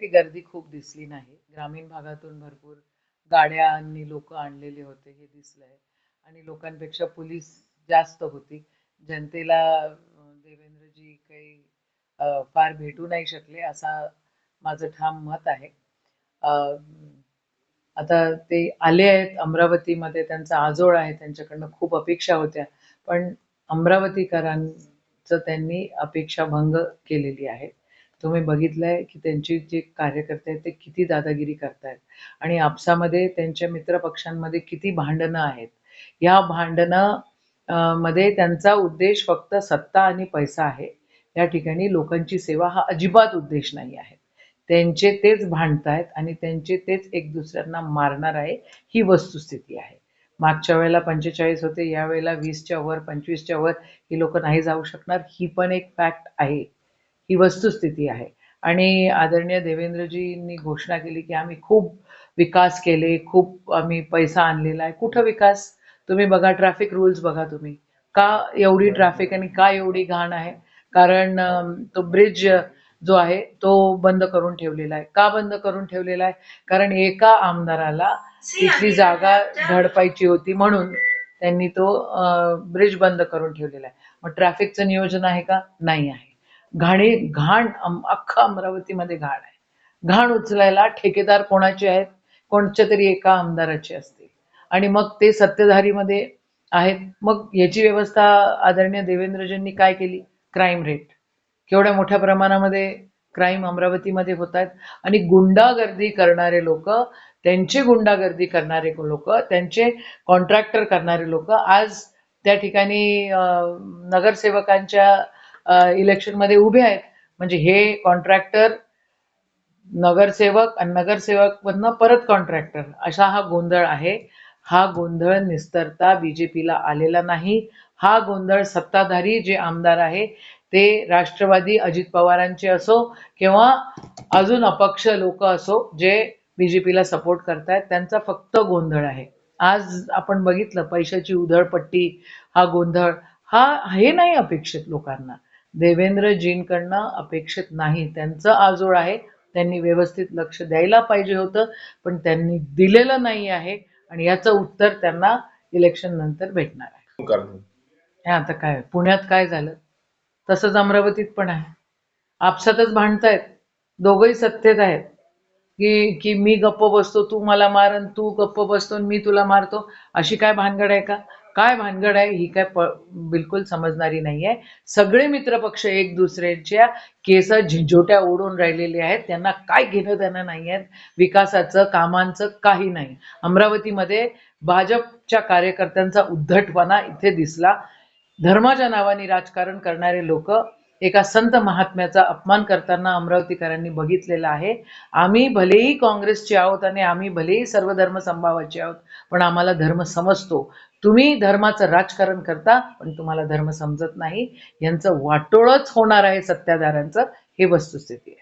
की गर्दी खूप दिसली नाही. ग्रामीण भागातून भरपूर गाड्यांनी लोक आणलेले होते हे दिसलंय. आणि लोकांपेक्षा पोलीस जास्त होती. जनतेला देवेंद्रजी काही फार भेटू नाही शकले असा माझं ठाम मत आहे. आता ते आले आहेत अमरावतीमध्ये त्यांचा आजोळ आहे त्यांच्याकडनं खूप अपेक्षा होत्या. पण अमरावतीकरांचं त्यांनी अपेक्षा भंग केलेली आहे. तुम्ही बघितलंय की त्यांची जे कार्यकर्ते आहेत ते किती दादागिरी करतायत. आणि आपसामध्ये त्यांच्या मित्रपक्षांमध्ये किती भांडणं आहेत. या भांडणं मध्ये त्यांचा उद्देश फक्त सत्ता आणि पैसा आहे. या ठिकाणी लोकांची सेवा हा अजिबात उद्देश नाही आहे. त्यांचे तेच भांडतायत आणि त्यांचे तेच एक दुसऱ्यांना मारणार आहे ही वस्तुस्थिती आहे. मागच्या वेळेला पंचेचाळीस होते यावेळेला वीसच्या वर पंचवीसच्या वर ही लोक नाही जाऊ शकणार ही पण एक फॅक्ट आहे. ही वस्तुस्थिती आहे. आणि आदरणीय देवेंद्रजींनी घोषणा केली की आम्ही खूप विकास केले खूप आम्ही पैसा आणलेला आहे. कुठं विकास? तुम्ही बघा ट्रॅफिक रूल्स बघा तुम्ही. का एवढी ट्रॅफिक आणि का एवढी घाण आहे? कारण तो ब्रिज जो आहे तो बंद करून ठेवलेला आहे. का बंद करून ठेवलेला आहे? कारण एका आमदाराला तिथली जागा झडपायची होती म्हणून त्यांनी तो ब्रिज बंद करून ठेवलेला आहे. मग ट्रॅफिकचं नियोजन आहे का? नाही आहे. घाणी घाण अख्खा अमरावतीमध्ये घाण आहे. घाण उचलायला ठेकेदार कोणाचे आहेत? कोणच्या तरी एका आमदाराचे असतील. आणि मग ते सत्तेधारीमध्ये आहेत. मग याची व्यवस्था आदरणीय देवेंद्रजींनी काय केली? क्राईम रेट केवढ्या मोठ्या प्रमाणामध्ये क्राईम अमरावतीमध्ये होत आहेत. आणि गुंडागर्दी करणारे लोक त्यांचे गुंडागर्दी करणारे लोक त्यांचे कॉन्ट्रॅक्टर करणारे लोक आज त्या ठिकाणी नगरसेवकांच्या इलेक्शनमध्ये उभे आहेत. म्हणजे हे कॉन्ट्रॅक्टर नगरसेवक आणि नगरसेवक मधनं परत कॉन्ट्रॅक्टर असा हा गोंधळ आहे. हा गोंधळ निस्तरता बीजेपीला आलेला नाही. हा गोंधळ सत्ताधारी जे आमदार आहे ते राष्ट्रवादी अजित पवारांचे असो किंवा अजून अपक्ष लोक असो जे बीजेपीला सपोर्ट करतायत त्यांचा फक्त गोंधळ आहे. आज आपण बघितलं पैशाची उधळपट्टी हा गोंधळ हा हे नाही अपेक्षित लोकांना. देवेंद्रजींकडनं अपेक्षित नाही. त्यांचं आजोळ आहे. त्यांनी व्यवस्थित लक्ष द्यायला पाहिजे होतं पण त्यांनी दिलेलं नाही आहे आणि याचं उत्तर त्यांना इलेक्शन नंतर भेटणार आहे. हे आता काय पुण्यात काय झालं? तसंच अमरावतीत पण आहे. आपसातच भांडतायत. दोघंही सत्तेत आहेत. की की मी गप्प बसतो तू मला मार आणि तू गप्प बसतो आणि मी तुला मारतो अशी काय भानगड आहे का? काय भानगड आहे ही काय बिलकुल समजणारी नाही आहे. सगळे मित्रपक्ष एक दुसऱ्याच्या केस झिंझोट्या ओढून राहिलेले आहेत. त्यांना काय घेणं त्यांना नाही आहेत. विकासाचं कामांचं काही नाही. अमरावतीमध्ये भाजपच्या कार्यकर्त्यांचा उद्धटपणा इथे दिसला. धर्माच्या नावाने राजकारण करणारे लोक एका संत महात्म्याचा अपमान करताना अमरावतीकरांनी बघितलेला आहे. आम्ही भलेही काँग्रेसचे आहोत आणि आम्ही भलेही सर्व धर्म संभावाचे आहोत पण आम्हाला धर्म समजतो. तुम्ही धर्माचं राजकारण करता पण तुम्हाला धर्म समजत नाही. यांचं वाटोळच होणार आहे सत्ताधाऱ्यांचं. हे वस्तुस्थिती आहे.